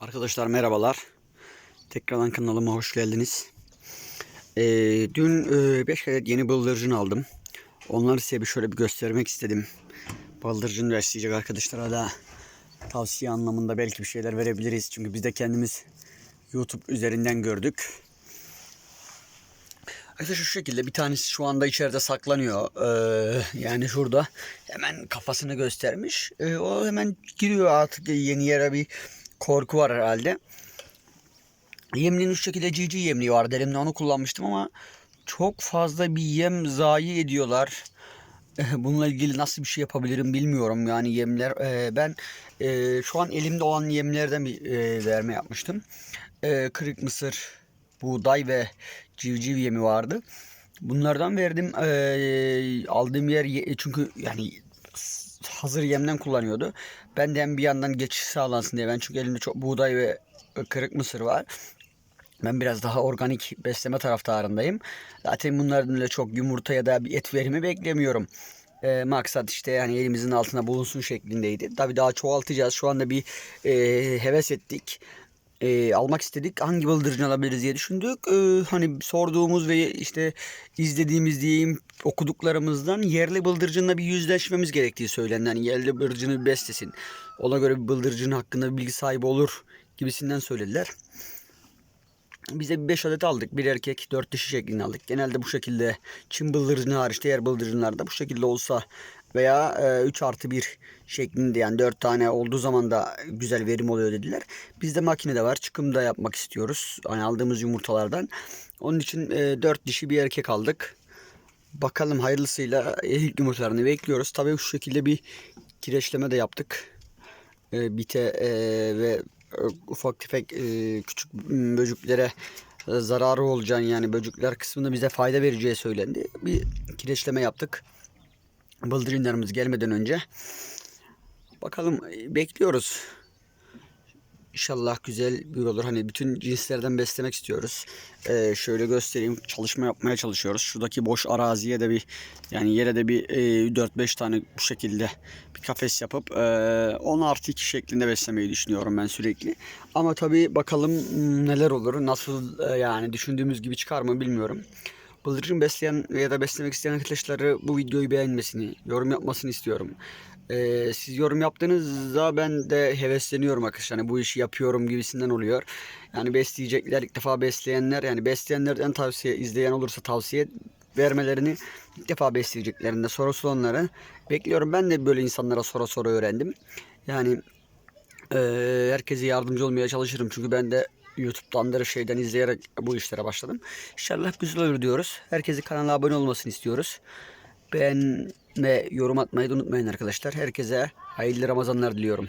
Arkadaşlar merhabalar. Tekrardan kanalıma hoş geldiniz. Ee, dün 5 adet yeni bıldırcın aldım. Onları size bir şöyle bir göstermek istedim. Bıldırcın besleyecek arkadaşlara da tavsiye anlamında belki bir şeyler verebiliriz. Çünkü biz de kendimiz YouTube üzerinden gördük. Arkadaşlar şu şekilde bir tanesi şu anda içeride saklanıyor. Ee, yani şurada hemen kafasını göstermiş. Ee, o hemen giriyor artık yeni yere bir korku var herhalde. Yemliğin şu şekilde cici yemliği vardı elimde onu kullanmıştım ama çok fazla bir yem zayi ediyorlar. Eh, Bununla ilgili nasıl bir şey yapabilirim bilmiyorum yani yemler. eh, Ben eh, şu an elimde olan yemlerden bir eh, verme yapmıştım. Eh, Kırık mısır, buğday ve civciv yemi vardı. Bunlardan verdim. Eh, Aldığım yer ye- çünkü yani hazır yemden kullanıyordu. Ben de hem bir yandan geçiş sağlansın diye ben çünkü elimde çok buğday ve kırık mısır var. Ben biraz daha organik besleme taraftarındayım. Zaten bunlardan öyle çok yumurta ya da bir et verimi beklemiyorum. E, maksat işte yani elimizin altına bulunsun şeklindeydi. Tabii daha çoğaltacağız. Şu anda bir e, heves ettik. E, almak istedik. Hangi bıldırcın alabiliriz diye düşündük. E, hani sorduğumuz ve işte izlediğimiz diyeyim okuduklarımızdan yerli bıldırcınla bir yüzleşmemiz gerektiği söylendi. Yani yerli bıldırcını beslesin. Ona göre bir bıldırcın hakkında bilgi sahibi olur gibisinden söylediler. Bize bir 5 adet aldık. Bir erkek, 4 dişi şeklinde aldık. Genelde bu şekilde Çin bıldırcını hariç diğer bıldırcınlarda bu şekilde olsa veya 3 artı 1 şeklinde yani 4 tane olduğu zaman da güzel verim oluyor dediler. Bizde makinede var. Çıkım da yapmak istiyoruz. Hani aldığımız yumurtalardan. Onun için 4 dişi bir erkek aldık. Bakalım hayırlısıyla ilk yumurtalarını bekliyoruz. Tabii şu şekilde bir kireçleme de yaptık. Bite ve ufak tefek küçük böcüklere zararı olacağını yani böcükler kısmında bize fayda vereceği söylendi. Bir kireçleme yaptık. Bıldırcınlarımız gelmeden önce. Bakalım e, bekliyoruz. İnşallah güzel bir olur. Hani bütün cinslerden beslemek istiyoruz. Ee, şöyle göstereyim. Çalışma yapmaya çalışıyoruz. Şuradaki boş araziye de bir yani yere de bir e, 4-5 tane bu şekilde bir kafes yapıp e, 10 artı 2 şeklinde beslemeyi düşünüyorum ben sürekli. Ama tabii bakalım hmm, neler olur. Nasıl e, yani düşündüğümüz gibi çıkar mı bilmiyorum. Bıldırcın besleyen ya da beslemek isteyen arkadaşları bu videoyu beğenmesini, yorum yapmasını istiyorum. Ee, siz yorum yaptığınızda ben de hevesleniyorum arkadaşlar. Hani bu işi yapıyorum gibisinden oluyor. Yani besleyecekler ilk defa besleyenler yani besleyenlerden tavsiye izleyen olursa tavsiye vermelerini ilk defa besleyeceklerinde sorusu onları bekliyorum. Ben de böyle insanlara soru soru öğrendim. Yani ee, herkese yardımcı olmaya çalışırım. Çünkü ben de YouTube'dan da şeyden izleyerek bu işlere başladım. İnşallah güzel olur diyoruz. Herkesi kanala abone olmasını istiyoruz. Beğen ve yorum atmayı da unutmayın arkadaşlar. Herkese hayırlı Ramazanlar diliyorum.